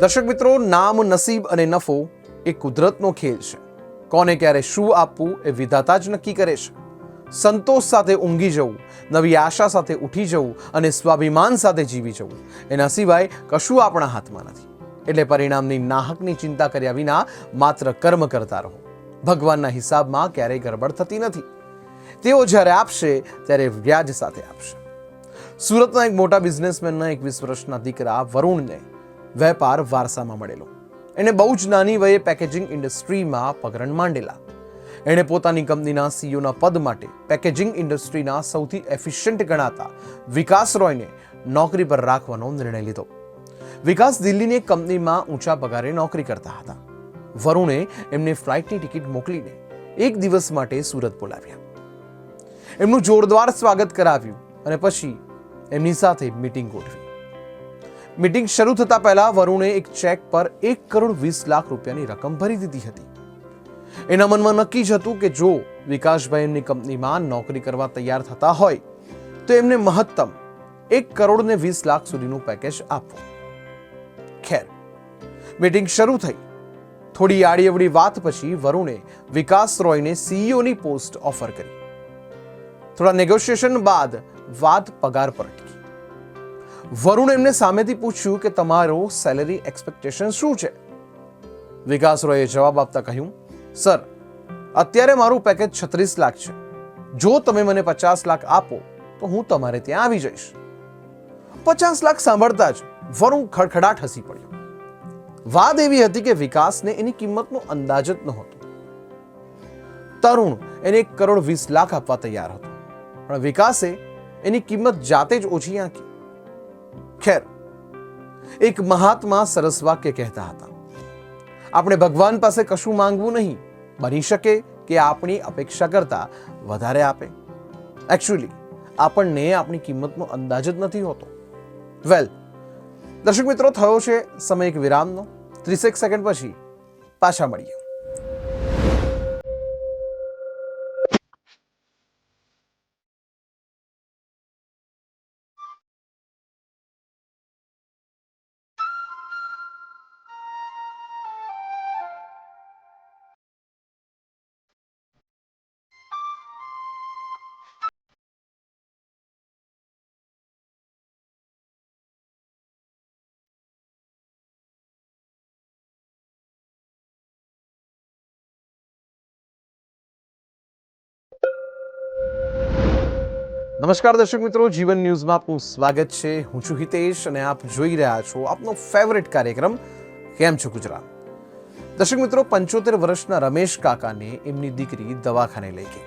દર્શક મિત્રો, નામ, નસીબ અને નફો એ કુદરતનો ખેલ છે. કોને ક્યારે શું આપવું એ વિધાતા જ નક્કી કરે છે. સંતોષ સાથે ઊંઘી જવું, નવી આશા સાથે ઉઠી જવું અને સ્વાભિમાન સાથે જીવી જવું, એના સિવાય કશું આપણા હાથમાં નથી. એટલે પરિણામની નાહકની ચિંતા કર્યા વિના માત્ર કર્મ કરતા રહો. ભગવાનના હિસાબમાં ક્યારેય ગરબડ થતી નથી. તેઓ જ્યારે આપશે, ત્યારે વ્યાજ સાથે આપશે. સુરતના એક મોટા બિઝનેસમેનના એકવીસ વર્ષના દીકરા વરુણને વેપાર વારસામાં મળેલો. એણે બહુ જ નાની વયે પેકેજિંગ ઇન્ડસ્ટ્રીમાં પગરણ માંડેલા. એણે પોતાની કંપનીના સીઈઓના પદ માટે પેકેજિંગ ઇન્ડસ્ટ્રીના સૌથી એફિશિયન્ટ ગણાતા વિકાસ રોયને નોકરી પર રાખવાનો નિર્ણય લીધો. વિકાસ દિલ્હીની એક કંપનીમાં ઊંચા પગારે નોકરી કરતા હતા. વરુણે એમને ફ્લાઇટની ટિકિટ મોકલીને એક દિવસ માટે સુરત બોલાવ્યા. એમનું જોરદાર સ્વાગત કરાવ્યું અને પછી એમની સાથે મીટિંગ ગોઠવી. મીટિંગ શરૂ થતા પહેલા વરુણે એક ચેક પર એક કરોડ વીસ લાખ રૂપિયાની રકમ ભરી દીધી હતી. એના મનમાં નક્કી જ હતું કે જો વિકાસભાઈ એમની કંપનીમાં નોકરી કરવા તૈયાર થતા હોય, તો એમને મહત્તમ એક કરોડ ને વીસ લાખ સુધીનું પેકેજ આપવું. ખેર, મીટિંગ શરૂ થઈ. થોડી આડીઅવડી વાત પછી વરુણે વિકાસ રોયને સીઈઓની પોસ્ટ ઓફર કરી. થોડા નેગોશિએશન બાદ વાત પગાર પર અટકી વરુણ એમને સામેથી પૂછ્યું કે તમારો સેલરી એક્સપેક્ટેશન શું છે? વિકાસ રોયે જવાબ આપતા કહ્યું, સર, અત્યારે મારું પેકેજ છત્રીસ લાખ છે. જો તમે મને પચાસ લાખ આપો, તો હું તમારે ત્યાં આવી જઈશ. પચાસ લાખ સાંભળતા જ વરુણ ખડખડાટ હસી પડ્યો. વાત એવી હતી કે વિકાસને એની કિંમતનો અંદાજ જ નહોતો. તરુણ એને એક કરોડ વીસ લાખ આપવા તૈયાર હતો. પણ વિકાસે એની કિંમત જાતે જ ઓછી આંકી. ખેર. એક મહાત્મા સરસ વાક્ય કહેતા હતા. આપણે ભગવાન પાસે કશું માંગવું નહીં. બની શકે કે આપણી અપેક્ષા કરતા વધારે આપે. એકચ્યુઅલી આપણને આપણી કિંમતનો અંદાજ જ નથી હોતો. વેલ દર્શક મિત્રો, થયો છે સમય એક વિરામનો. ત્રીસેક સેકન્ડ પછી પાછા મળીએ. નમસ્કાર દર્શક મિત્રો, જીવન ન્યૂઝમાં આપનું સ્વાગત છે. હું છું હિતેશ અને આપ જોઈ રહ્યા છો આપનો ફેવરેટ કાર્યક્રમ, કેમ છો ગુજરાત? દર્શક મિત્રો, પંચોતેર વર્ષના રમેશ કાકાને એમની દીકરી દવાખાને લઈ ગઈ.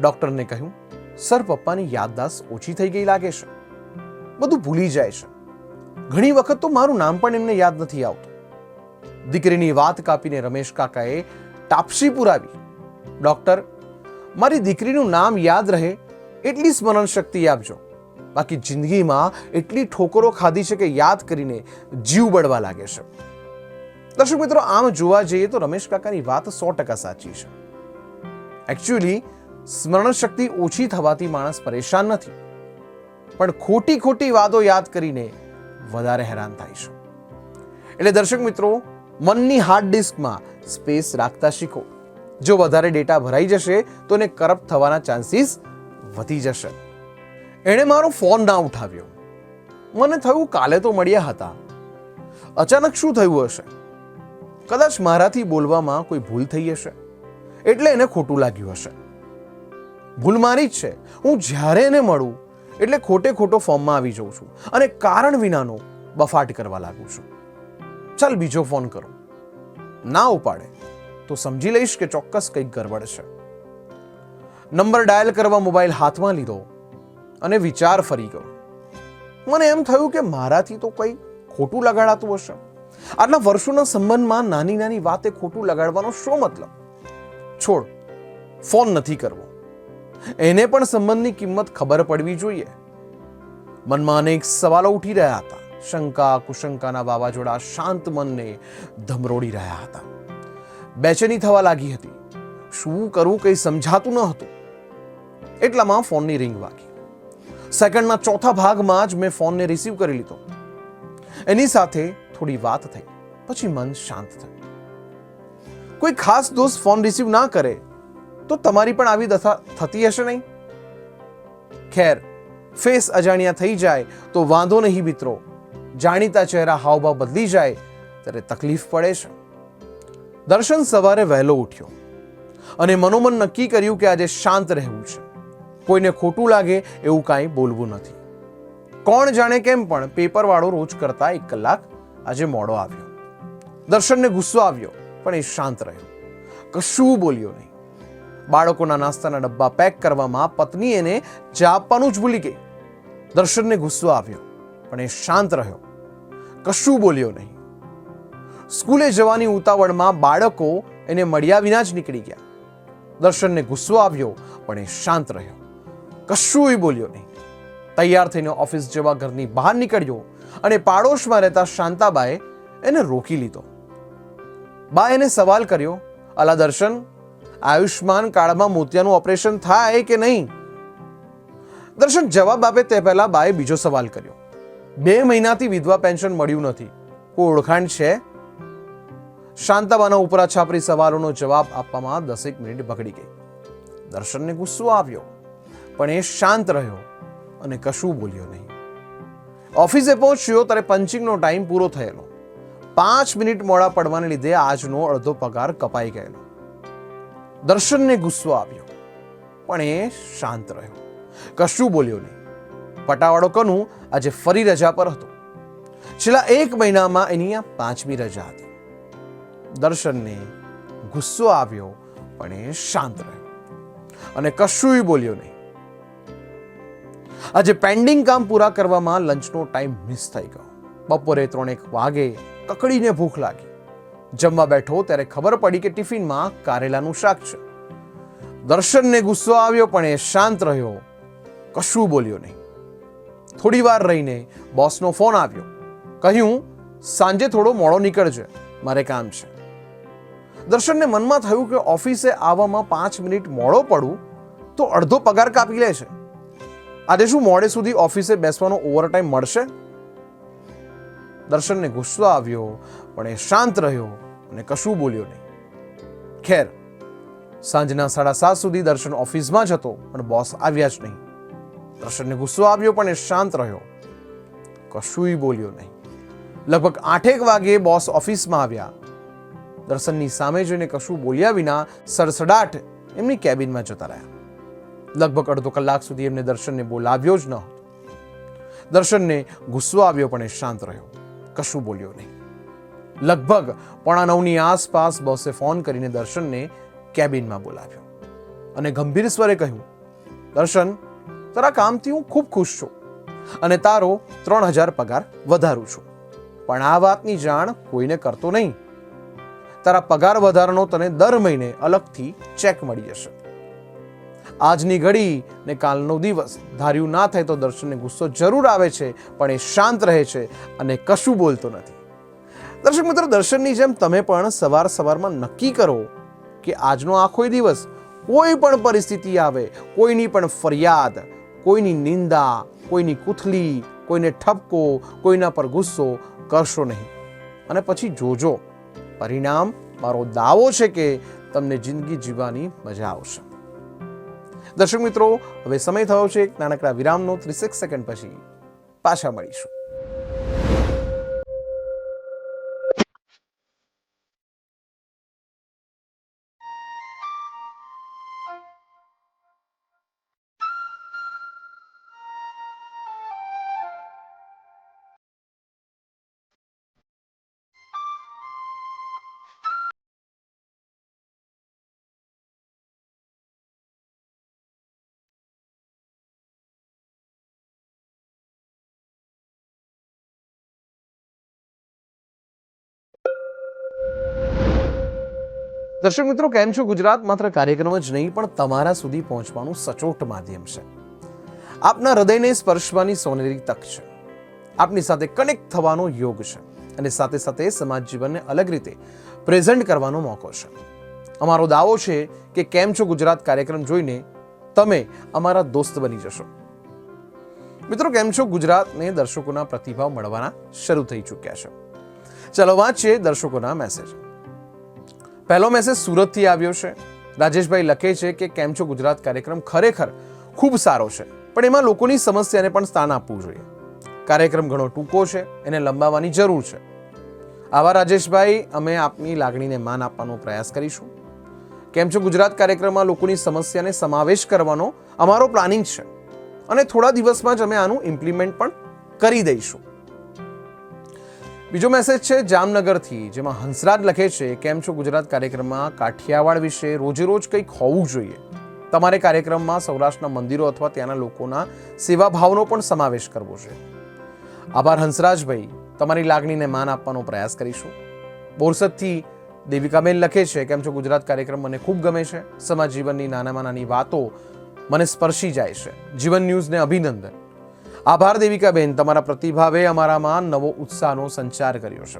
ડોક્ટરને કહ્યું, સર, પપ્પાની યાદદાસ્ત ઓછી થઈ ગઈ લાગે છે. બધું ભૂલી જાય છે. ઘણી વખત તો મારું નામ પણ એમને યાદ નથી આવતું. દીકરીની વાત કાપીને રમેશ કાકાએ ટાપસી પુરાવી. ડોક્ટર મારી દીકરીનું નામ યાદ રહે, એટલી સ્મરણ શક્તિ આપજો. બાકી જિંદગીમાં એટલી ઠોકરો ખાધી છે કે યાદ કરીને જીવ બળવા લાગે છે. દર્શક મિત્રો, આમ જોવા જઈએ તો રમેશ કાકાની વાત સો ટકા સાચી છે. એકચ્યુઅલી સ્મરણ શક્તિ ઓછી થવાથી માણસ પરેશાન નથી. પણ ખોટી ખોટી વાતો યાદ કરીને વધારે હેરાન થાય છે. એટલે દર્શક મિત્રો, મનની હાર્ડ ડિસ્કમાં સ્પેસ રાખતા શીખો. જો વધારે ડેટા ભરાઈ જશે, તો એને કરપ્ટ થવાના ચાન્સીસ વધી જશે. એણે મારો ફોન ના ઉઠાવ્યો. મને થયું કાલે તો મળ્યા હતા. અચાનક શું થયું હશે? કદાચ મારાથી બોલવામાં કોઈ ભૂલ થઈ હશે. એટલે એને ખોટું લાગ્યું હશે. ભૂલ મારી જ છે. હું જ્યારે એને મળું, એટલે ખોટે ખોટો ફોર્મમાં આવી જાઉં છું અને કારણ વિનાનો બફાટ કરવા લાગુ છું. ચાલ બીજો ફોન કરો. ના ઉપાડે. તો સમજી લઈશ કે ચોક્કસ કંઈક ગરબડ છે. નંબર ડાયલ કરવા મોબાઈલ હાથમાં લીધો અને વિચાર ફરી ગયો. મને એમ થયું કે મારાથી તો કંઈ ખોટું લગાડાતું હશે. આટલા વર્ષોના સંબંધમાં નાની નાની વાતે ખોટું લગાડવાનો શું મતલબ? છોડ, ફોન નથી કરવો. એને પણ સંબંધની કિંમત ખબર પડવી જોઈએ. મનમાં અનેક સવાલો ઉઠી રહ્યા હતા. શંકા, કુશંકાના વાવાઝોડા શાંત મનને ધમરોડી રહ્યા હતા. બેચેની થવા લાગી હતી. શું કરવું કંઈ સમજાતું ન હતું. એટલામાં ફોનની રિંગ વાગી. સેકન્ડના ચોથા ભાગમાં જ મેં ફોનને રિસીવ કરી લીધો. એની સાથે થોડી વાત થઈ, પછી મન શાંત થયું. કોઈ ખાસ દોસ્ત ફોન રિસીવ ના કરે, તો તમારી પણ આવી દશા થતી હશે નહીં? ખેર, ફેસ અજાણ્યા થઈ જાય, તો વાંધો નહીં, મિત્રો. જાણીતા ચહેરા હાવભાવ બદલી જાય, ત્યારે તકલીફ પડે છે. દર્શન સવારે વહેલો ઉઠ્યો અને મનોમન નક્કી કર્યું કે આજે શાંત રહેવું છે. કોઈને ખોટું લાગે એવું કાંઈ બોલવું નથી. કોણ જાણે કેમ પણ પેપરવાળો રોજ કરતા એક કલાક આજે મોડો આવ્યો. દર્શનને ગુસ્સો આવ્યો, પણ એ શાંત રહ્યો. કશું બોલ્યો નહીં. બાળકોના નાસ્તાના ડબ્બા પેક કરવામાં પત્ની એને ચા આપવાનું જ ભૂલી ગઈ. દર્શનને ગુસ્સો આવ્યો, પણ એ શાંત રહ્યો. કશું બોલ્યો નહીં. સ્કૂલે જવાની ઉતાવળમાં બાળકો એને મળ્યા વિના જ નીકળી ગયા. દર્શનને ગુસ્સો આવ્યો, પણ એ શાંત રહ્યો. કશું બોલ્યો નહીં. તૈયાર થઈને ઓફિસ જવા ઘરની બહાર નીકળ્યો અને પાડોશમાં રહેતા શાંતાબાએ એને રોકી લીધો. બા એને સવાલ કર્યો, અલા દર્શન, આયુષ્માન કાર્ડમાં મોતિયાનું ઓપરેશન થાય કે નહીં? દર્શન જવાબ આપે તે પહેલા બાએ બીજો સવાલ કર્યો. બે મહિનાથી વિધવા પેન્શન મળ્યું નથી. કોઈ ઓળખાણ છે? શાંતાબાના ઉપરા છાપરી સવાલોનો જવાબ આપવામાં દસેક મિનિટ બગડી ગઈ. દર્શનને ગુસ્સો આવ્યો, પણ એ શાંત રહ્યો અને કશું બોલ્યો નહીં. ઓફિસે પહોંચ્યો ત્યારે પંચિંગનો ટાઈમ પૂરો થયેલો. પાંચ મિનિટ મોડા પડવાને લીધે આજનો અડધો પગાર કપાઈ ગયેલો. દર્શનને ગુસ્સો આવ્યો, પણ એ શાંત રહ્યો. કશું બોલ્યો નહીં. પટાવાળો કનુ આજે ફરી રજા પર હતો. છેલ્લા એક મહિનામાં એની આ પાંચમી રજા હતી. દર્શનને ગુસ્સો આવ્યો, પણ એ શાંત રહ્યો. અને કશુંય બોલ્યો નહીં. આજે પેન્ડિંગ કામ પૂરા કરવામાં લંચનો ટાઈમ મિસ થઈ ગયો. બપોરે ત્રણેક વાગે કકડીને ભૂખ લાગી. જમવા બેઠો ત્યારે ખબર પડી કે ટિફિનમાં કારેલાનું શાક છે. દર્શનને ગુસ્સો આવ્યો, પણ એ શાંત રહ્યો. કશું બોલ્યો નહીં. થોડી વાર રહીને બોસનો ફોન આવ્યો. કહ્યું, સાંજે થોડો મોડો નીકળજે. મારે કામ છે. દર્શનને મનમાં થયું કે ઓફિસે આવવામાં પાંચ મિનિટ મોડો પડું તો અડધો પગાર કાપી લે છે. આજે શું મોડે સુધી ઓફિસે બેસવાનો ઓવરટાઈમ મળશે? દર્શનને ગુસ્સો આવ્યો, પણ એ શાંત રહ્યો અને કશું બોલ્યો નહીં. ખેર, સાંજના સાડા સાત સુધી દર્શન ઓફિસમાં જ હતો, પણ બોસ આવ્યા જ નહીં. દર્શનને ગુસ્સો આવ્યો, પણ એ શાંત રહ્યો. કશુંય બોલ્યો નહીં. લગભગ આઠેક વાગે બોસ ઓફિસમાં આવ્યા. દર્શનની સામે જોઈને કશું બોલ્યા વિના સડસડાટ એમની કેબિનમાં જતા રહ્યા. લગભગ અડધો કલાક સુધી એમને દર્શનને બોલાવ્યો જ ન હતો. દર્શનને ગુસ્સો આવ્યો પણ એ શાંત રહ્યો. કશું બોલ્યો નહીં. લગભગ પોણા નવની આસપાસ બોસે ફોન કરીને દર્શનને કેબિનમાં બોલાવ્યો અને ગંભીર સ્વરે કહ્યું, દર્શન, તારા કામથી હું ખૂબ ખુશ છું અને તારો ત્રણ હજાર પગાર વધારું છું. પણ આ વાતની જાણ કોઈને કરતો નહીં. તારા પગાર વધારાનો તને દર મહિને અલગથી ચેક મળી જશે. આજની ઘડી ને કાલનો દિવસ, ધાર્યું ના થાય તો દર્શનને ગુસ્સો જરૂર આવે છે, પણ એ શાંત રહે છે અને કશું બોલતો નથી. દર્શક મિત્રો, દર્શનની જેમ તમે પણ સવાર સવારમાં નક્કી કરો કે આજનો આખો દિવસ કોઈ પણ પરિસ્થિતિ આવે, કોઈની પણ ફરિયાદ, કોઈની નિંદા, કોઈની કુથલી, કોઈને ઠપકો, કોઈના પર ગુસ્સો કરશો નહીં. અને પછી જોજો પરિણામ, મારો દાવો છે કે તમને જિંદગી જીવવાની મજા આવશે. દર્શક મિત્રો, હવે સમય થયો છે એક નાનકડા વિરામનો, ત્રીસેક સેકન્ડ પછી પાછા મળીશું. દર્શક મિત્રો, કેમ છો? ગુજરાત માત્ર કાર્યક્રમ જ નહીં, પણ તમારા સુધી પહોંચવાનું સચોટ માધ્યમ છે. આપના હૃદયને સ્પર્શવાની સોનેરી તક છે. આપની સાથે કનેક્ટ થવાનો યોગ છે અને સાથે સાથે સમાજ જીવનને અલગ રીતે પ્રેઝન્ટ કરવાનો મોકો છે. અમારો દાવો છે કે કેમ છો ગુજરાત કાર્યક્રમ જોઈને તમે અમારા દોસ્ત બની જશો. મિત્રો, કેમ છો? ગુજરાતને દર્શકોના પ્રતિભાવ મળવાના શરૂ થઈ ચૂક્યા છે. ચલો વાંચીએ દર્શકોના મેસેજ પહેલો મેસેજ સુરતથી આવ્યો છે. રાજેશભાઈ લખે છે કે, કેમ છો ગુજરાત? કાર્યક્રમ ખરેખર ખૂબ સારો છે. પણ એમાં લોકોની સમસ્યાને પણ સ્થાન આપવું જોઈએ. કાર્યક્રમ ઘણો ટૂંકો છે. એને લંબાવવાની જરૂર છે. આવા રાજેશભાઈ, અમે આપની લાગણીને માન આપવાનો પ્રયાસ કરીશું. કેમ છો ગુજરાત? કાર્યક્રમમાં લોકોની સમસ્યાને સમાવેશ કરવાનો અમારો પ્લાનિંગ છે. અને થોડા દિવસમાં જ અમે આનું ઇમ્પ્લિમેન્ટ પણ કરી દઈશું. બીજો મેસેજ છે જામનગરથી, જેમાં હંસરાજ લખે છે, કેમ છો ગુજરાત કાર્યક્રમમાં? કાઠિયાવાડ વિશે રોજે રોજ કંઈક હોવું જોઈએ. તમારે કાર્યક્રમમાં સૌરાષ્ટ્રના મંદિરો અથવા ત્યાંના લોકોના સેવાભાવનો પણ સમાવેશ કરવો છે. આભાર હંસરાજભાઈ. તમારી લાગણીને માન આપવાનો પ્રયાસ કરીશું. બોરસદથી દેવિકાબેન લખે છે, કેમ છો ગુજરાત કાર્યક્રમ? મને ખૂબ ગમે છે. સમાજ જીવનની નાનામાં નાની વાતો મને સ્પર્શી જાય છે. જીવન ન્યૂઝને અભિનંદન. આભાર, દેવિકાબેન. તમારા પ્રતિભાવે અમારામાં નવો ઉત્સાહનો સંચાર કર્યો છે.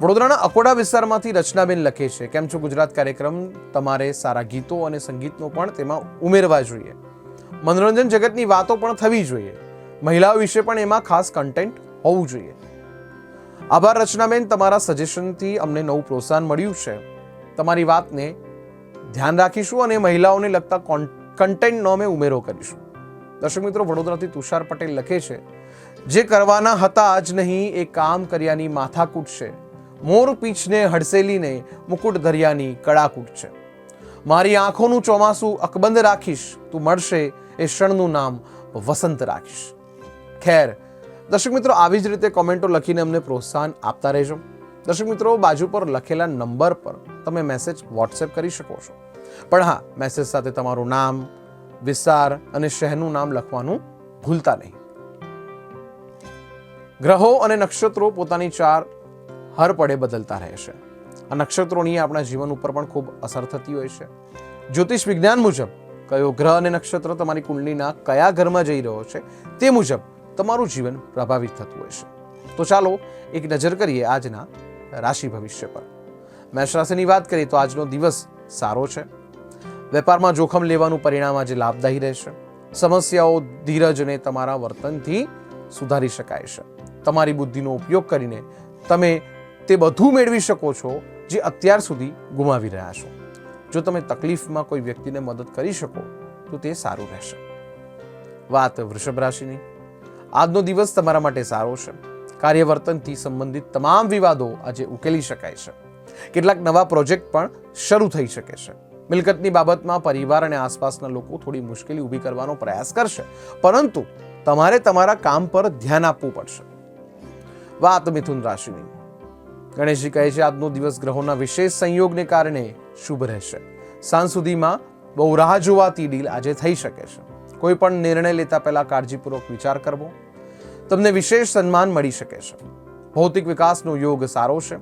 વડોદરાના અકોડા વિસ્તારમાંથી રચનાબેન લખે છે, કેમ છો? ગુજરાત કાર્યક્રમ તમારે સારા ગીતો અને સંગીતનો પણ તેમાં ઉમેરવા જોઈએ. મનોરંજન જગતની વાતો પણ થવી જોઈએ. મહિલાઓ વિશે પણ એમાં ખાસ કન્ટેન્ટ હોવું જોઈએ. આભાર, રચનાબેન. તમારા સજેશનથી અમને નવું પ્રોત્સાહન મળ્યું છે. તમારી વાતને ધ્યાન રાખીશું અને મહિલાઓને લગતા કન્ટેન્ટનો અમે ઉમેરો કરીશું. દર્શક મિત્રો, વડોદરાથી તુષાર પટેલ લખે છે, જે કરવાના હતા જ નહીં, એ કામ કર્યાની માથાકૂટ છે. મોર પીછને હડસેલીને મુકુટ ધર્યાની કડાકૂટ છે. મારી આંખોનું ચોમાસું અકબંધ રાખીશ. તું મળશે એ ક્ષણનું નામ વસંત રાખીશ. ખેર, દર્શક મિત્રો, આવી જ રીતે કોમેન્ટો લખીને અમને પ્રોત્સાહન આપતા રહેજો. દર્શક મિત્રો, બાજુ પર લખેલા નંબર પર તમે મેસેજ વોટ્સએપ કરી શકો છો. પણ હા, મેસેજ સાથે તમારું નામ વિસ્તાર અને શહેરનું નામ લખવાનું ભૂલતા નહીં. ગ્રહો અને નક્ષત્રો પોતાની ચાર હર પડે બદલતા રહે છે. આ નક્ષત્રોની આપણા જીવન ઉપર પણ ખૂબ અસર થતી હોય છે. જ્યોતિષ વિજ્ઞાન મુજબ કયો ગ્રહ અને નક્ષત્ર તમારી કુંડલીના કયા ઘરમાં જઈ રહ્યો છે તે મુજબ તમારું જીવન પ્રભાવિત થતું હોય છે. તો ચાલો એક નજર કરીએ આજના રાશિ ભવિષ્ય પર. મેષ રાશિની વાત કરીએ તો આજનો દિવસ સારો છે. વેપારમાં જોખમ લેવાનું પરિણામ આજે લાભદાયી રહેશે. સમસ્યાઓ ધીરજ અને તમારા વર્તનથી સુધારી શકાય છે. તમારી બુદ્ધિનો ઉપયોગ કરીને તમે તે બધું મેળવી શકો છો જે અત્યાર સુધી ગુમાવી રહ્યા છો. જો તમે તકલીફમાં કોઈ વ્યક્તિને મદદ કરી શકો, તો તે સારું રહેશે. વાત વૃષભ રાશિની. આજનો દિવસ તમારા માટે સારો છે. કાર્યવર્તનથી સંબંધિત તમામ વિવાદો આજે ઉકેલી શકાય છે. કેટલાક નવા પ્રોજેક્ટ પણ શરૂ થઈ શકે છે. મિલકતની બાબતમાં પરિવાર અને આસપાસના લોકો થોડી મુશ્કેલી ઊભી કરવાનો પ્રયાસ કરશે. પરંતુ તમારે તમારા કામ પર ધ્યાન આપવું પડશે. વાત મિથુન રાશિની. ગણેશજી કહે છે, આજનો દિવસ ગ્રહોના વિશેષ સંયોગને કારણે શુભ રહેશે. સાંજ સુધીમાં બહુ રાહ જોવાતી ડીલ આજે થઈ શકે છે. કોઈ પણ નિર્ણય લેતા પહેલા કાળજીપૂર્વક વિચાર કરવો. તમને વિશેષ સન્માન મળી શકે છે. ભૌતિક વિકાસનો યોગ સારો છે.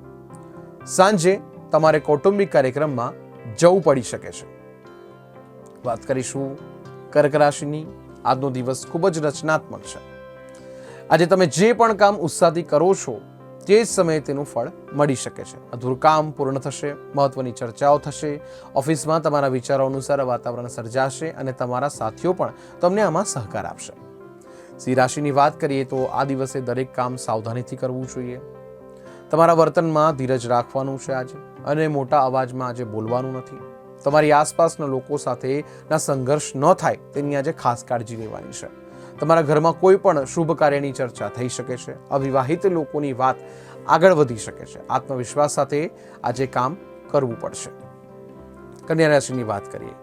સાંજે તમારે કૌટુંબિક કાર્યક્રમમાં જવું પડી શકે છે. વાત કરીશું કર્ક રાશિની. આજનો દિવસ ખૂબ જ રચનાત્મક છે. આજે તમે જે પણ કામ ઉત્સાહથી કરો છો, તે જ સમયે તેનું ફળ મળી શકે છે. અધૂરું કામ પૂર્ણ થશે, મહત્વની ચર્ચાઓ થશે, ઓફિસમાં તમારા વિચારો અનુસાર વાતાવરણ સર્જાશે અને તમારા સાથીઓ પણ તમને આમાં સહકાર આપશે. સિંહ રાશિની વાત કરીએ તો આ દિવસે દરેક કામ સાવધાનીથી કરવું જોઈએ. તમારા વર્તનમાં ધીરજ રાખવાનું છે આજે. અને મોટા અવાજમાં આજે બોલવાનું નથી. તમારી આસપાસના લોકો સાથેના સંઘર્ષ ન થાય તેની આજે ખાસ કાળજી લેવાની છે. તમારા ઘરમાં કોઈ પણ શુભ કાર્યની ચર્ચા થઈ શકે છે, અવિવાહિત લોકોની વાત આગળ વધી શકે છે. આત્મવિશ્વાસ સાથે આજે કામ કરવું પડશે. કન્યા રાશિની વાત કરીએ.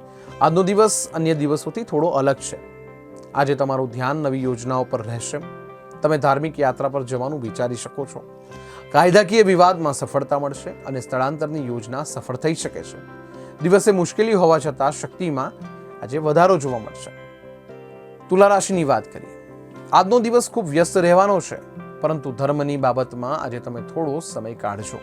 આજનો દિવસ અન્ય દિવસોથી થોડો અલગ છે. આજે તમારું ધ્યાન નવી યોજનાઓ પર રહેશે. તમે ધાર્મિક યાત્રા પર જવાનું વિચારી શકો છો. કાયદાકીય વિવાદમાં સફળતા મળશે અને સ્થળાંતરની યોજના સફળ થઈ શકે છે. દિવસે મુશ્કેલી હોવા છતાં શક્તિમાં આજે વધારો જોવા મળશે. તુલા રાશિની વાત કરીએ. આજનો દિવસ ખૂબ વ્યસ્ત રહેવાનો છે, પરંતુ ધર્મની બાબતમાં આજે તમે થોડો સમય કાઢજો.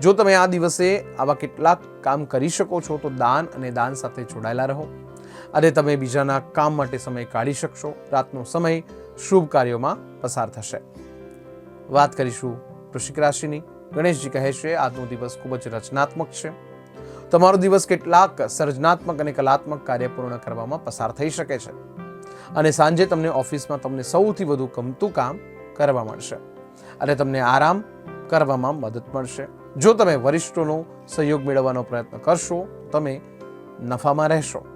જો તમે આ દિવસે આવા કેટલાક કામ કરી શકો છો, તો દાન અને દાન સાથે જોડાયેલા રહો. અને તમે બીજાના કામ માટે સમય કાઢી શકશો. રાતનો સમય શુભ કાર્યોમાં પસાર થશે. વાત કરીશું વૃશ્ચિક રાશિની ગણેશજી કહે છે, આજનો દિવસ ખૂબ જ રચનાત્મક છે. તમારો દિવસ કેટલાક સર્જનાત્મક અને કલાત્મક કાર્ય પૂર્ણ કરવામાં પસાર થઈ શકે છે. અને સાંજે તમને ઓફિસમાં તમને સૌથી વધુ ગમતું કામ કરવા મળશે. અને તમને આરામ કરવામાં મદદ મળશે. જો તમે વરિષ્ઠોનો સહયોગ મેળવવાનો પ્રયત્ન કરશો, તમે નફામાં રહેશો.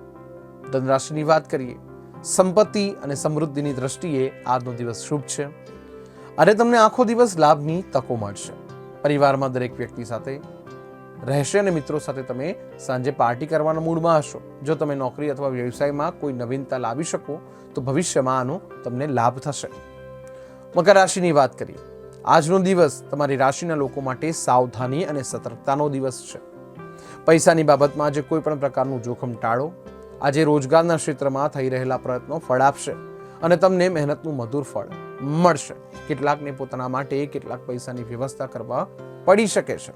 ધનરાશિની વાત કરીએ. સંપત્તિ અને સમૃદ્ધિની દ્રષ્ટિએ આજનો દિવસ શુભ છે. અને તમને આખો દિવસ લાભની તકો મળશે. પરિવારમાં દરેક વ્યક્તિ સાથે રહેશે અને મિત્રો સાથે તમે સાંજે પાર્ટી કરવાના મૂડમાં હશો. જો તમે નોકરી અથવા વ્યવસાયમાં કોઈ નવીનતા લાવી શકો, તો ભવિષ્યમાં આનો તમને લાભ થશે. મકર રાશિની વાત કરીએ. આજનો દિવસ તમારી રાશિના લોકો માટે સાવધાની અને સતર્કતાનો દિવસ છે. પૈસાની બાબતમાં આજે કોઈ પણ પ્રકારનું જોખમ ટાળો. આજે રોજગારના ક્ષેત્રમાં થઈ રહેલા પ્રયત્નો ફળ આપશે અને તમને મહેનતનું મધુર ફળ મળશે. કેટલાકને પોતાના માટે કેટલાક પૈસાની વ્યવસ્થા કરવા પડી શકે છે.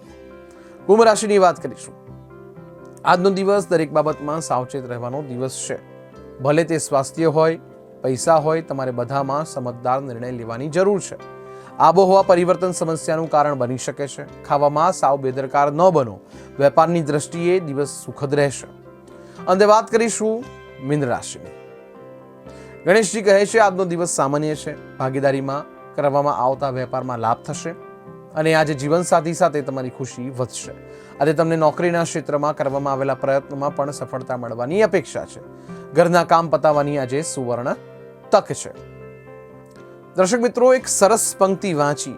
કુંભ રાશિની વાત કરીશું. આજનો દિવસ દરેક બાબતમાં સાવચેત રહેવાનો દિવસ છે. ભલે તે સ્વાસ્થ્ય હોય, પૈસા હોય, તમારે બધામાં સમજદાર નિર્ણય લેવાની જરૂર છે. આબોહવા પરિવર્તન સમસ્યાનું કારણ બની શકે છે. ખાવામાં સાવ બેદરકાર ન બનો. વેપારની દ્રષ્ટિએ દિવસ સુખદ રહેશે. અંતે વાત કરીશું મીન રાશિની. ગણેશજી કહે છે, આજનો દિવસ સામાન્ય છે. ભાગીદારીમાં કરવામાં આવતા વેપારમાં લાભ થશે અને આજે જીવનસાથી સાથે તમારી ખુશી વધશે. આજે તમને નોકરીના ક્ષેત્રમાં કરવામાં આવેલા પ્રયત્નોમાં પણ સફળતા મળવાની અપેક્ષા છે. ઘરના કામ પતાવવાની આજે સુવર્ણ તક છે. દર્શક મિત્રો, એક સરસ પંક્તિ વાંચી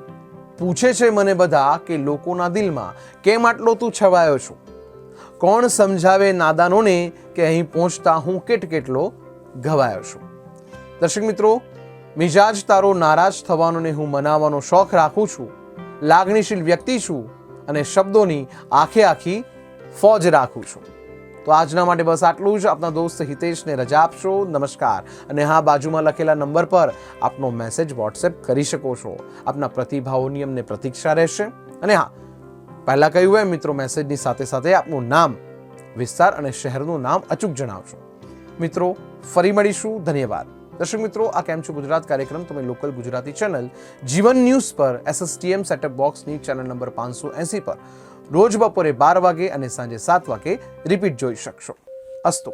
પૂછે છે મને બધા કે લોકોના દિલમાં, કેમ આટલો તું છવાયો છું? કોણ સમજાવે નાદાનોને કે અહીં પહોંચતા હું કેટ કેટલો ઘવાયો છું? દર્શક મિત્રો, મિજાજ તારો નારાજ થવાનો ને હું મનાવવાનો શોખ રાખું છું, લાગણીશીલ વ્યક્તિ છું અને શબ્દોની આખે આખી ફોજ રાખું છું. તો આજના માટે બસ આટલું જ. આપના દોસ્ત હિતેશને રજા આપશો. નમસ્કાર. અને હા, બાજુમાં લખેલા નંબર પર આપનો મેસેજ વોટ્સએપ કરી શકો છો. આપના પ્રતિભાવોની અમને પ્રતીક્ષા રહેશે. અને હા, પહેલાં કહ્યું એમ, મિત્રો મેસેજની સાથે સાથે આપનું નામ, વિસ્તાર અને શહેરનું નામ અચૂક જણાવશો. મિત્રો, ફરી મળીશું. ધન્યવાદ. દર્શક મિત્રો, આ કેમ છો? ગુજરાત કાર્યક્રમ, તમે local Gujarati channel Jeevan news પર એસએસટીએમ સેટઅપ બોક્સની ચેનલ નંબર પાંચસો એંસી પર રોજ બપોરે બાર વાગે અને સાંજે સાત વાગે રિપીટ જોઈ શકશો. અસ્તુ.